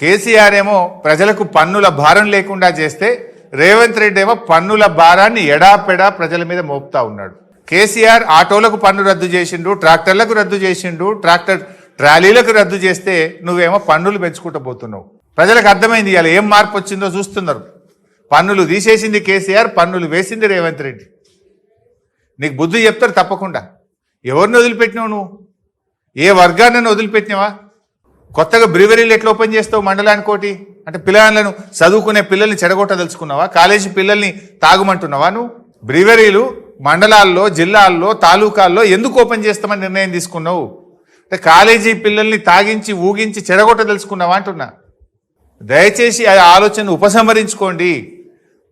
కేసీఆర్ ఏమో ప్రజలకు పన్నుల భారం లేకుండా చేస్తే రేవంత్ రెడ్డి ఏమో పన్నుల భారాన్ని ఎడాపెడా ప్రజల మీద మోపుతా ఉన్నాడు. కేసీఆర్ ఆటోలకు పన్ను రద్దు చేసిండు ట్రాక్టర్లకు రద్దు చేసిండు ట్రాక్టర్ ట్రాలీలకు రద్దు చేస్తే నువ్వేమో పన్నులు పెంచుకుంటూ పోతున్నావు. ప్రజలకు అర్థమైంది ఇవాళ ఏం మార్పు వచ్చిందో చూస్తున్నారు. పన్నులు తీసేసింది కేసీఆర్ పన్నులు వేసింది రేవంత్ రెడ్డి. నీకు బుద్ధి చెప్తారు తప్పకుండా. ఎవరిని వదిలిపెట్టినావు నువ్వు? ఏ వర్గాన్ని వదిలిపెట్టినావా? కొత్తగా బ్రివరీలు ఎట్లా ఓపెన్ చేస్తావు మండలానికి ఒకటి అంటే పిల్లలను చదువుకునే పిల్లల్ని చెడగొట్టదలుచుకున్నావా? కాలేజీ పిల్లల్ని తాగుమంటున్నావా నువ్వు? బ్రివరీలు మండలాల్లో జిల్లాల్లో తాలూకాల్లో ఎందుకు ఓపెన్ చేస్తామని నిర్ణయం తీసుకున్నావు? అంటే కాలేజీ పిల్లల్ని తాగించి ఊగించి చెడగొట్టదలుచుకున్నావా అంటున్నా. దయచేసి ఆ ఆలోచన ఉపసంహరించుకోండి.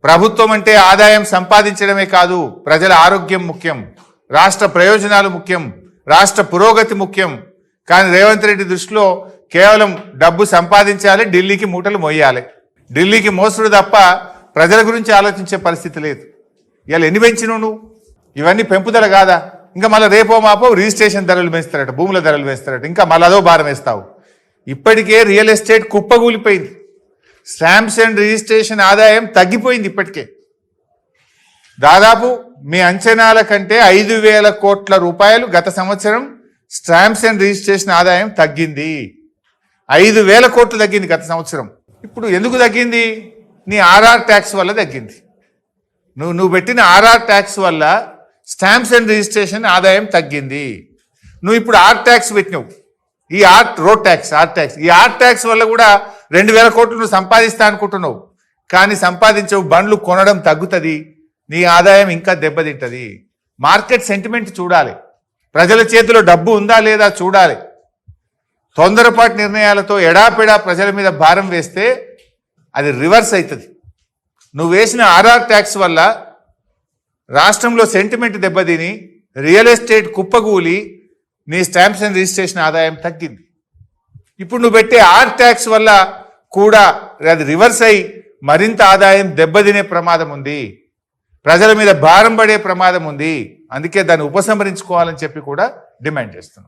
ప్రభుత్వం అంటే ఆదాయం సంపాదించడమే కాదు ప్రజల ఆరోగ్యం ముఖ్యం రాష్ట్ర ప్రయోజనాలు ముఖ్యం రాష్ట్ర పురోగతి ముఖ్యం. కానీ రేవంత్ రెడ్డి దృష్టిలో కేవలం డబ్బు సంపాదించాలి ఢిల్లీకి మూటలు మొయ్యాలి ఢిల్లీకి మోసుడు తప్ప ప్రజల గురించి ఆలోచించే పరిస్థితి లేదు. ఇవాళ ఎన్ని పెంచినవు నువ్వు? ఇవన్నీ పెంపుదల కాదా? ఇంకా మళ్ళీ రేపో మాపో రిజిస్ట్రేషన్ ధరలు పెంచుతారట భూముల ధరలు పెంచుతారట ఇంకా మళ్ళీ అదో భారం వేస్తావు. ఇప్పటికే రియల్ ఎస్టేట్ కుప్పగూలిపోయింది స్టాంప్స్ అండ్ రిజిస్ట్రేషన్ ఆదాయం తగ్గిపోయింది ఇప్పటికే. దాదాపు మీ అంచనాల కంటే ఐదు వేల కోట్ల రూపాయలు గత సంవత్సరం స్టాంప్స్ అండ్ రిజిస్ట్రేషన్ ఆదాయం తగ్గింది. ఐదు వేల కోట్లు తగ్గింది గత సంవత్సరం. ఇప్పుడు ఎందుకు తగ్గింది? నీ ఆర్ఆర్ ట్యాక్స్ వల్ల తగ్గింది. నువ్వు నువ్వు పెట్టిన ఆర్ఆర్ ట్యాక్స్ వల్ల స్టాంప్స్ అండ్ రిజిస్ట్రేషన్ ఆదాయం తగ్గింది. నువ్వు ఇప్పుడు ఆర్ ట్యాక్స్ పెట్టినావు. ఈ R road tax R tax. ఈ ఆర్ ట్యాక్స్ వల్ల కూడా రెండు వేల కోట్లు నువ్వు సంపాదిస్తా అనుకుంటున్నావు. కానీ సంపాదించవు బండ్లు కొనడం తగ్గుతుంది. నీ ఆదాయం ఇంకా దెబ్బతింటది. మార్కెట్ సెంటిమెంట్ చూడాలి. ప్రజల చేతిలో డబ్బు ఉందా లేదా చూడాలి. తొందరపాటు నిర్ణయాలతో ఎడాపెడా ప్రజల మీద భారం వేస్తే అది రివర్స్ అవుతుంది నువ్వు వేసిన ఆర్ఆర్ ట్యాక్స్ వల్ల రాష్ట్రంలో సెంటిమెంట్ దెబ్బతిని రియల్ ఎస్టేట్ కుప్పగూలి నీ స్టాంప్స్ అండ్ రిజిస్ట్రేషన్ ఆదాయం తగ్గింది. ఇప్పుడు నువ్వు పెట్టే ఆర్ ట్యాక్స్ వల్ల కూడా అది రివర్స్ అయి మరింత ఆదాయం దెబ్బతినే ప్రమాదం ఉంది. ప్రజల మీద భారం పడే ప్రమాదం ఉంది. అందుకే దాన్ని ఉపసంహరించుకోవాలని చెప్పి కూడా డిమాండ్ చేస్తున్నాం.